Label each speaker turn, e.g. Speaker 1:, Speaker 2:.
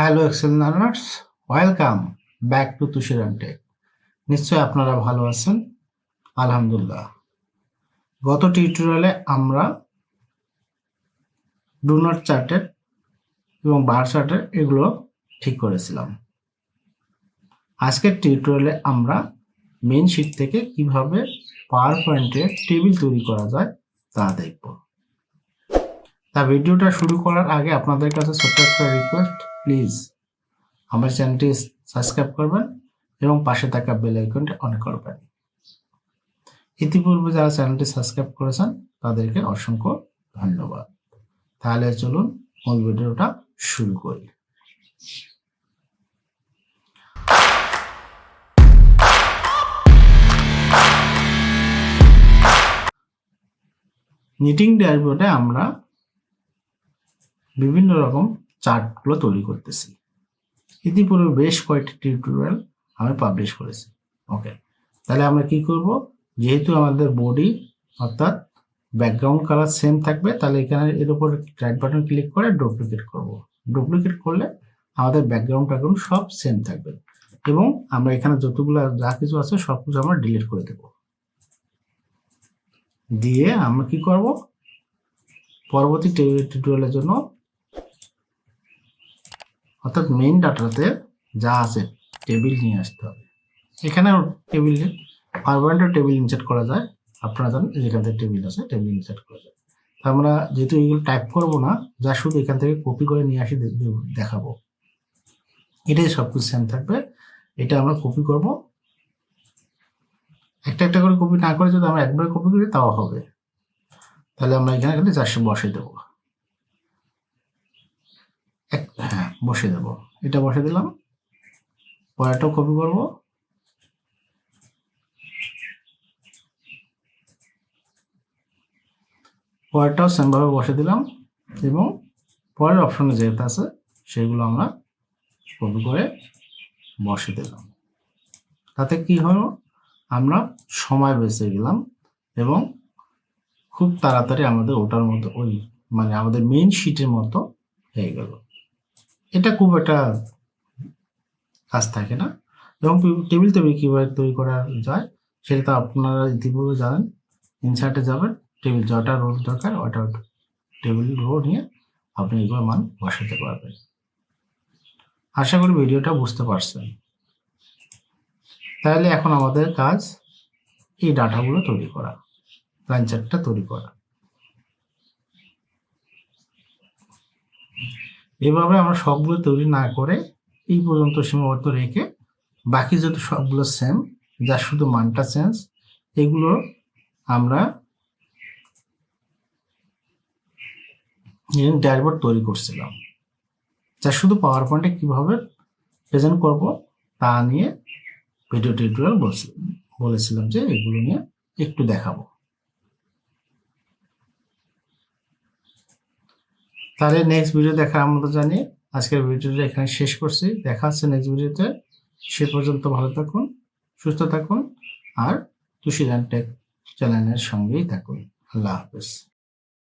Speaker 1: Hello Excel learners welcome back to Tushiran tech নিশ্চয়ই আপনারা ভালো আছেন? আলহামদুলিল্লাহ। গত টিউটোরিয়ালে আমরা ডুনার চার্টের এবং বার চার্টের এগুলো ঠিক করেছিলাম। আজকের টিউটোরিয়ালে আমরা মেন শিট থেকে কীভাবে পাওয়ার পয়েন্টে টেবিল তৈরি করা যায় তা দেখব। তা ভিডিওটা শুরু করার আগে আপনাদের কাছে ছোট্ট একটা রিকোয়েস্ট প্লিজ আমার চ্যানেলটি সাবস্ক্রাইব করবেন এবং পাশে থাকা বেল আইকনটি অন করবেন। ইতিপূর্বে যারা চ্যানেলটি সাবস্ক্রাইব করেছেন, তাদেরকে অসংখ্য ধন্যবাদ। তাহলে চলুন মূল ভিডিওটা শুরু করি। নিটিং ড্যাশবোর্ডে আমরা বিভিন্ন রকম চার্টগুলো তৈরি করতেছি। ইতিপূর্বে বেশ কয়েকটি টিউটোরিয়াল আমি পাবলিশ করেছি। ওকে তাহলে আমরা কি করব? যেহেতু আমাদের বডি অর্থাৎ ব্যাকগ্রাউন্ড কালার সেম থাকবে, তাহলে এখানে এর উপর রাইট বাটন ক্লিক করে ডুপ্লিকেট করব। ডুপ্লিকেট করলে আমাদের ব্যাকগ্রাউন্ড ট্যাকগ্রাউন্ড সব সেম থাকবে। এবং আমরা এখানে যতগুলো যা কিছু আছে সব কিছু আমরা ডিলিট করে দেব। দিয়ে আমরা কি করব? পরবর্তী টিউটোরিয়ালের জন্য অর্থাৎ মেইন ডাটাতে যা আছে টেবিল নিয়ে আসতে হবে। এখানে টেবিল পারমানেন্ট টেবিল ইনসার্ট করা যায়। আপনারা জানেন যেখান থেকে টেবিল আছে টেবিল ইনসার্ট করা যায়। তা আমরা যেহেতু এগুলো টাইপ করব না, যা শুধু এখান থেকে কপি করে নিয়ে আসি দেখাবো। এটাই সব কিছু সেম থাকবে। এটা আমরা কপি করব। একটা একটা করে কপি না করে যদি আমরা একবারে কপি করি, তাও হবে। তাহলে আমরা এখানে খালি চারশো বসে দেবো এক হ্যাঁ বসে দেব। এটা বসে দিলাম। পরেরটাও কপি করব। পরেরটাও সেমভাবে বসে দিলাম এবং পরের অপশনে যেটা আছে, সেগুলো আমরা কপি করে বসে দিলাম। তাতে কি হলো? আমরা সময় বেঁচে গেলাম এবং খুব তাড়াতাড়ি আমাদের ওটার মতো ওই মানে আমাদের মেইন শিটের মতো হয়ে গেল। এটা খুব একটা কাজ থাকে না। এবং টেবিল টেবিল কীভাবে তৈরি করা যায়, সেটা তো আপনারা ইতিপূর্বে জানেন। ইনসার্টে যাবেন, টেবিল যটা রোল দরকার, ওটা টেবিল রো নিয়ে আপনি এগুলো মান বসাতে পারবেন। আশা করি ভিডিওটা বুঝতে পারছেন। তাহলে এখন আমাদের কাজ এই ডাটাগুলো তৈরি করা লাইন চার্টটা তৈরি করা। এভাবে আমরা সবগুলো তৈরি না করে এই পর্যন্ত সীমাবদ্ধ রেখে বাকি যত সবগুলো সেম যা শুধু মানটা চেঞ্জ এগুলো আমরা ড্যাশবোর্ড তৈরি করছিলাম। যা শুধু পাওয়ার পয়েন্টে কীভাবে প্রেজেন্ট করব তা নিয়ে ভিডিও টিউটোরিয়াল বলেছিলাম যে এগুলো নিয়ে একটু দেখাবো। তাহলে নেক্সট ভিডিও দেখার আমরা জানি আজকের ভিডিওটা এখানে শেষ করছি। দেখা হচ্ছে নেক্সট ভিডিওতে সে পর্যন্ত ভালো থাকুন, সুস্থ থাকুন, আর তুষিরান টেক চ্যানেলের সঙ্গেই থাকুন। আল্লাহ হাফেজ।